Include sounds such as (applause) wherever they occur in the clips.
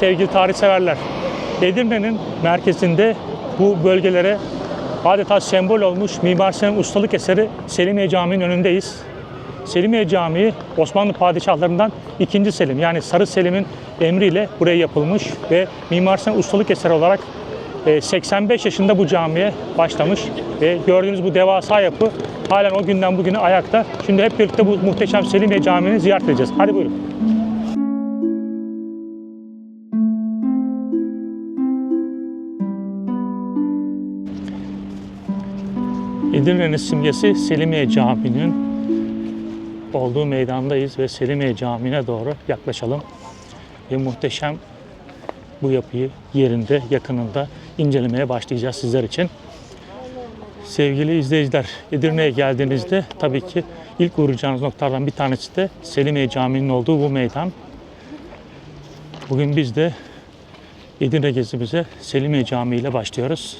sevgili tarihseverler. Edirne'nin merkezinde bu bölgelere adeta sembol olmuş Mimar Sinan ustalık eseri Selimiye Camii'nin önündeyiz. Selimiye Camii Osmanlı padişahlarından ikinci Selim yani Sarı Selim'in emriyle buraya yapılmış ve Mimar Sinan ustalık eseri olarak e, 85 yaşında bu camiye başlamış ve gördüğünüz bu devasa yapı halen o günden bugüne ayakta. Şimdi hep birlikte bu muhteşem Selimiye Camii'ni ziyaret edeceğiz. Hadi buyurun. Edirne'nin simgesi Selimiye Camii'nin olduğu meydandayız ve Selimiye Camii'ne doğru yaklaşalım. Ve muhteşem bu yapıyı yerinde, yakınında incelemeye başlayacağız sizler için. Sevgili izleyiciler, Edirne'ye geldiğinizde tabii ki ilk uğrayacağınız noktalardan bir tanesi de Selimiye Camii'nin olduğu bu meydan. Bugün biz de Edirne gezimize Selimiye Camii ile başlıyoruz.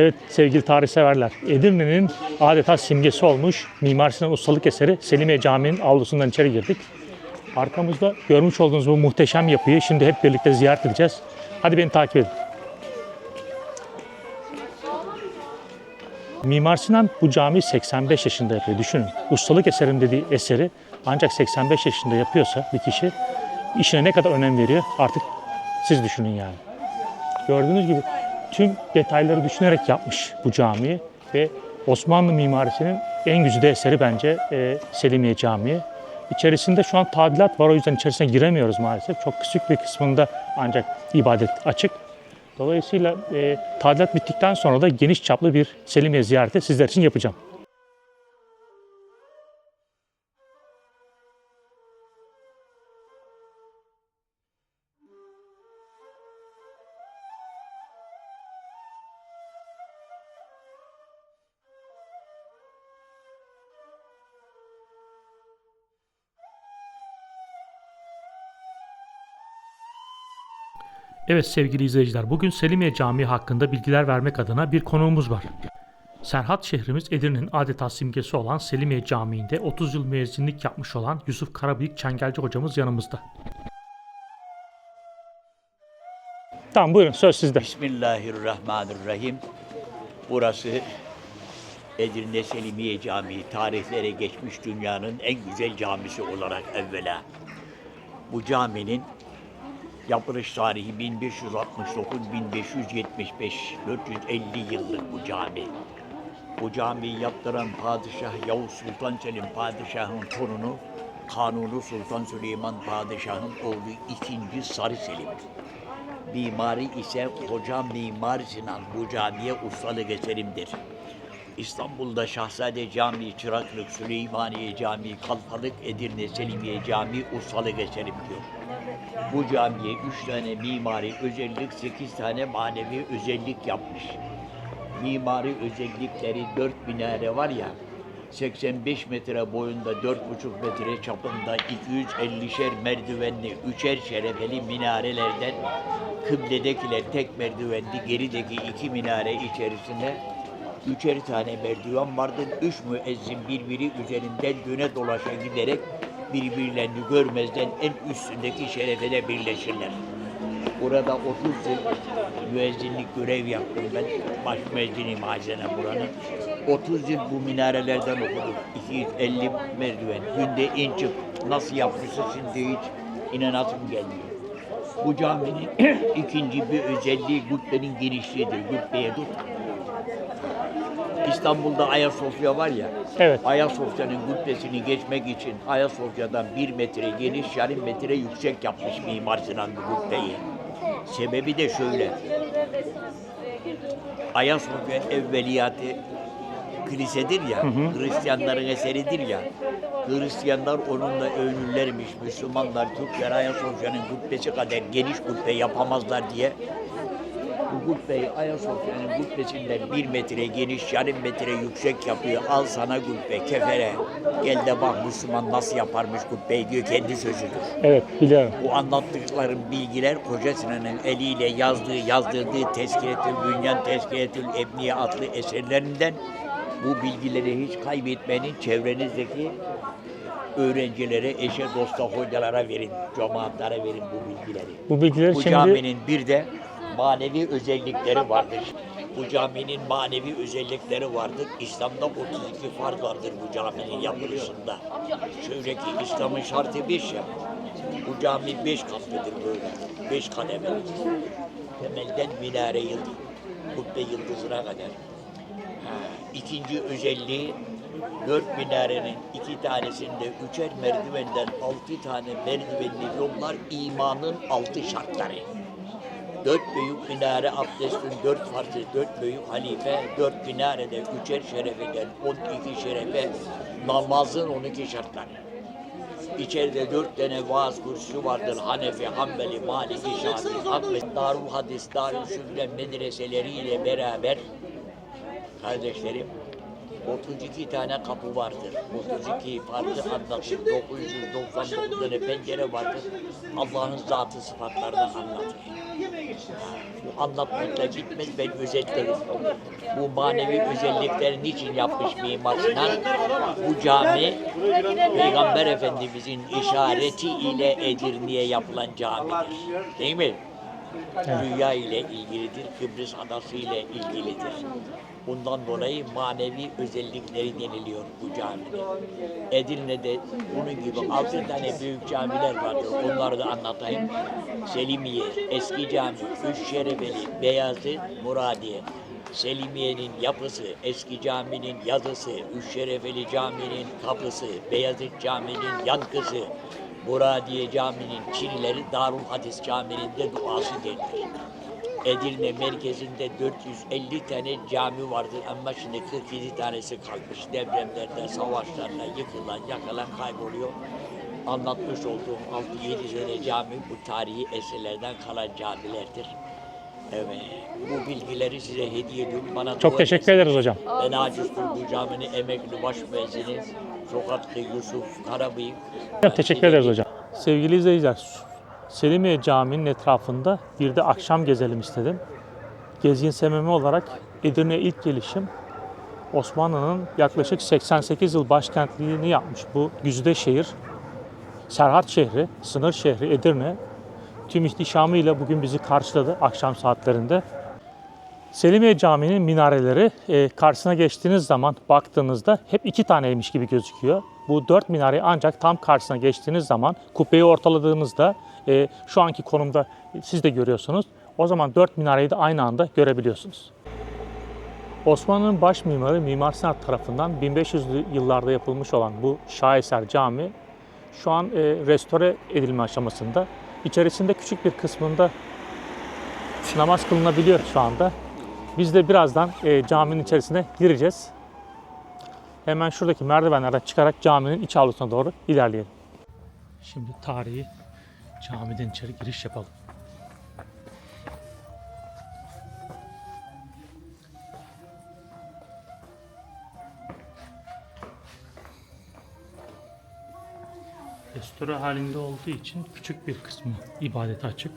Evet sevgili tarihseverler, Edirne'nin adeta simgesi olmuş Mimar Sinan ustalık eseri Selimiye Camii'nin avlusundan içeri girdik. Arkamızda görmüş olduğunuz bu muhteşem yapıyı şimdi hep birlikte ziyaret edeceğiz. Hadi beni takip edin. Mimar Sinan bu camiyi 85 yaşında yapıyor. Düşünün. Ustalık eserim dediği eseri ancak 85 yaşında yapıyorsa bir kişi işine ne kadar önem veriyor artık siz düşünün yani. Gördüğünüz gibi tüm detayları düşünerek yapmış bu camiyi ve Osmanlı mimarisinin en güzide eseri bence e, Selimiye Camii. İçerisinde şu an tadilat var o yüzden içerisine giremiyoruz maalesef. Çok küçük bir kısmında ancak ibadet açık. Dolayısıyla e, tadilat bittikten sonra da geniş çaplı bir Selimiye ziyareti sizler için yapacağım. Evet sevgili izleyiciler, bugün Selimiye Camii hakkında bilgiler vermek adına bir konuğumuz var. Serhat şehrimiz Edirne'nin adeta simgesi olan Selimiye Camii'nde 30 yıl müezzinlik yapmış olan Yusuf Karabıyık Çengelci hocamız yanımızda. Tamam buyurun söz sizde. Bismillahirrahmanirrahim. Burası Edirne Selimiye Camii. Tarihlere geçmiş dünyanın en güzel camisi olarak evvela. Bu caminin yapılış tarihi 1569-1575, 450 yıllık bu cami. Bu camiyi yaptıran padişah Yavuz Sultan Selim padişahın torunu Kanuni Sultan Süleyman padişahın oğlu 2. Sarı Selim. Mimari ise Hoca Mimar Sinan bu camiye ustalık eserimdir. İstanbul'da Şahzade Camii, Çıraklık, Süleymaniye Camii, Kalfalık, Edirne, Selimiye Camii ustalık eserim diyor. Bu camiye üç tane mimari özellik, sekiz tane manevi özellik yapmış. Mimari özellikleri dört minare var ya, 85 metre boyunda, 4,5 metre çapında 250'şer merdivenli, üçer şerefeli minarelerden kıbledekiler tek merdivenli, gerideki iki minare içerisinde üçer tane merdiven vardır. Üç müezzin birbiri üzerinden döne dolaşa giderek birbirlerini görmezden en üstündeki şerefede birleşirler. Burada 30 yıl müezzinlik görev yaptım ben. Baş müezzinim Hazene buranın. 30 yıl bu minarelerden okudum. 250 merdiven. Günde in çık. Nasıl yapmışsa şimdi hiç inanasım gelmiyor. Bu caminin (clears throat) ikinci bir özelliği kubbenin genişliğidir. Kubbeye tut. İstanbul'da Ayasofya var ya. Evet. Ayasofya'nın kubbesini geçmek için Ayasofya'dan bir metre geniş, yarım metre yüksek yapmış Mimar Sinan bu kubbeyi. Sebebi de şöyle. Ayasofya evveliyatı kilisedir ya, Hristiyanların eseridir ya. Hristiyanlar onunla övünürlermiş. Müslümanlar Türkler Ayasofya'nın kubbesi kadar geniş kubbe yapamazlar diye bu kubbeyi Ayasofya'nın kubbesinden bir metre geniş, yarım metre yüksek yapıyor. Al sana kubbe, kefere. Gel de bak Müslüman nasıl yaparmış kubbeyi diyor kendi sözüdür. Evet biliyorum. Bu anlattıklarım bilgiler Koca Sinan'ın eliyle yazdığı, yazdırdığı Tezkiretül Bünyan, Tezkiretül Ebniye adlı eserlerinden bu bilgileri hiç kaybetmenin çevrenizdeki öğrencilere, eşe, dosta, hocalara verin, cemaatlara verin bu bilgileri. Bu bilgileri Bu şimdi caminin bir de manevi özellikleri vardır. Bu caminin manevi özellikleri vardır. İslam'da 32 farz vardır bu caminin yapılışında. Şöyle ki İslam'ın şartı beş ya. Bu cami beş katlıdır böyle. Beş kademeli. Temelden minare yıldız. Kubbe yıldızına kadar. Ha, İkinci özelliği dört minarenin iki tanesinde üçer merdivenden altı tane merdivenli yollar imanın altı şartları. Dört büyük minare abdestin dört farzı, dört büyük halife, dört minarede üçer şerefeden on iki şerefe, namazın on iki şartları. İçeride dört tane vaaz kürsüsü vardır. Hanefi, Hanbeli, Maliki, Şafii, Ahmet, Darul Hadis, Darül Şüblen medreseleriyle beraber kardeşlerim 32 tane kapı vardır. 32 farklı anlatır. 999 tane pencere vardır. Allah'ın zatı sıfatlarını anlatır. Anlatmakla bitmez ben özetlerim. Bu manevi özellikleri niçin yapmış Mimar Sinan? Bu cami Peygamber Efendimizin işareti ile Edirne'ye yapılan camidir. Değil mi? Dünya ile ilgilidir, Kıbrıs adası ile ilgilidir. Bundan dolayı manevi özellikleri deniliyor bu caminin. Edirne'de bunun gibi altı tane büyük camiler vardır. Onları da anlatayım. Selimiye, Eski Cami, Üç Şerefeli, Beyazıt, Muradiye. Selimiye'nin yapısı, Eski Cami'nin yazısı, Üç Şerefeli Cami'nin kapısı, Beyazıt Cami'nin yankısı, Muradiye Cami'nin çinileri Darul Hadis Cami'nin de duası denilir. Edirne merkezinde 450 tane cami vardır ama şimdi 47 tanesi kalmış. Depremlerde, savaşlarla yıkılan, yakılan kayboluyor. Anlatmış olduğum 6-7 tane cami bu tarihi eserlerden kalan camilerdir. Evet, bu bilgileri size hediye ediyorum. Bana çok dua teşekkür ederiz hocam. Ben Aciz Turgu Camii'nin emekli baş müezzini Sokaklı Yusuf Karabıyık. Teşekkür ederiz hocam. Sevgili izleyiciler, Selimiye Camii'nin etrafında bir de akşam gezelim istedim. Gezgin Sememi olarak Edirne ilk gelişim Osmanlı'nın yaklaşık 88 yıl başkentliğini yapmış bu güzide şehir. Serhat şehri, sınır şehri Edirne tüm ihtişamıyla bugün bizi karşıladı akşam saatlerinde. Selimiye Camii'nin minareleri e, karşısına geçtiğiniz zaman baktığınızda hep iki taneymiş gibi gözüküyor. Bu dört minare ancak tam karşısına geçtiğiniz zaman kubbeyi ortaladığınızda e, şu anki konumda siz de görüyorsunuz. O zaman dört minareyi de aynı anda görebiliyorsunuz. Osmanlı'nın baş mimarı Mimar Sinan tarafından 1500'lü yıllarda yapılmış olan bu şaheser cami şu an e, restore edilme aşamasında. İçerisinde küçük bir kısmında namaz kılınabiliyor şu anda. Biz de birazdan e, caminin içerisine gireceğiz. Hemen şuradaki merdivenlerden çıkarak caminin iç avlusuna doğru ilerleyelim. Şimdi tarihi camiden içeri giriş yapalım. Restore halinde olduğu için küçük bir kısmı ibadete açık.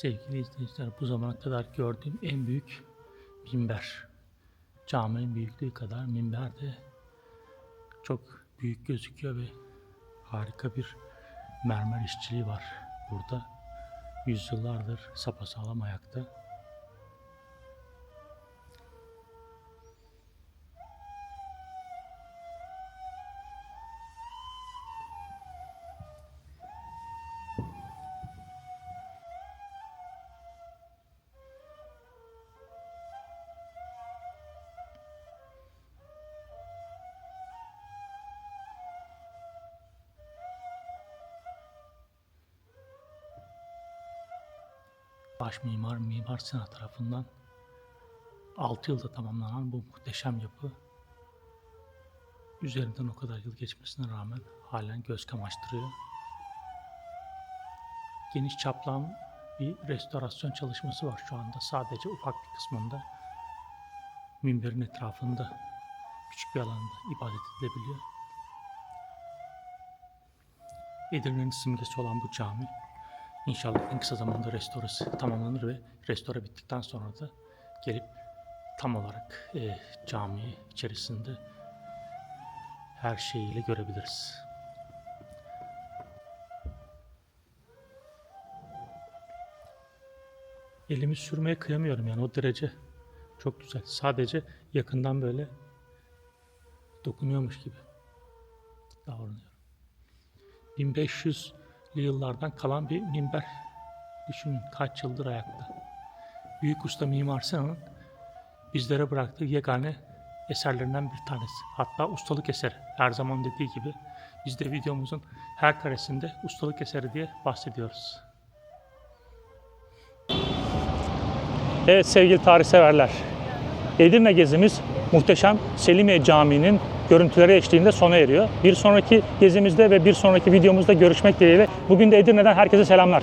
Sevgili izleyiciler bu zamana kadar gördüğüm en büyük minber. Caminin büyüklüğü kadar minber de çok büyük gözüküyor ve harika bir mermer işçiliği var burada. Yüzyıllardır sapasağlam ayakta. Baş mimar Mimar Sinan tarafından 6 yılda tamamlanan bu muhteşem yapı üzerinden o kadar yıl geçmesine rağmen halen göz kamaştırıyor. Geniş çaplı bir restorasyon çalışması var şu anda sadece ufak bir kısmında. Minberin etrafında küçük bir alanda ibadet edilebiliyor. Edirne'nin simgesi olan bu cami İnşallah en kısa zamanda restorası tamamlanır ve restore bittikten sonra da gelip tam olarak e, cami içerisinde her şeyiyle görebiliriz. Elimi sürmeye kıyamıyorum yani o derece çok güzel. Sadece yakından böyle dokunuyormuş gibi davranıyorum. 1500'lü yıllardan kalan bir minber. Düşünün kaç yıldır ayakta. Büyük usta Mimar Sinan'ın bizlere bıraktığı yegane eserlerinden bir tanesi. Hatta ustalık eseri. Her zaman dediği gibi biz de videomuzun her karesinde ustalık eseri diye bahsediyoruz. Evet sevgili tarihseverler. Edirne gezimiz muhteşem Selimiye Camii'nin görüntüleri eşliğinde sona eriyor. Bir sonraki gezimizde ve bir sonraki videomuzda görüşmek dileğiyle. Bugün de Edirne'den herkese selamlar.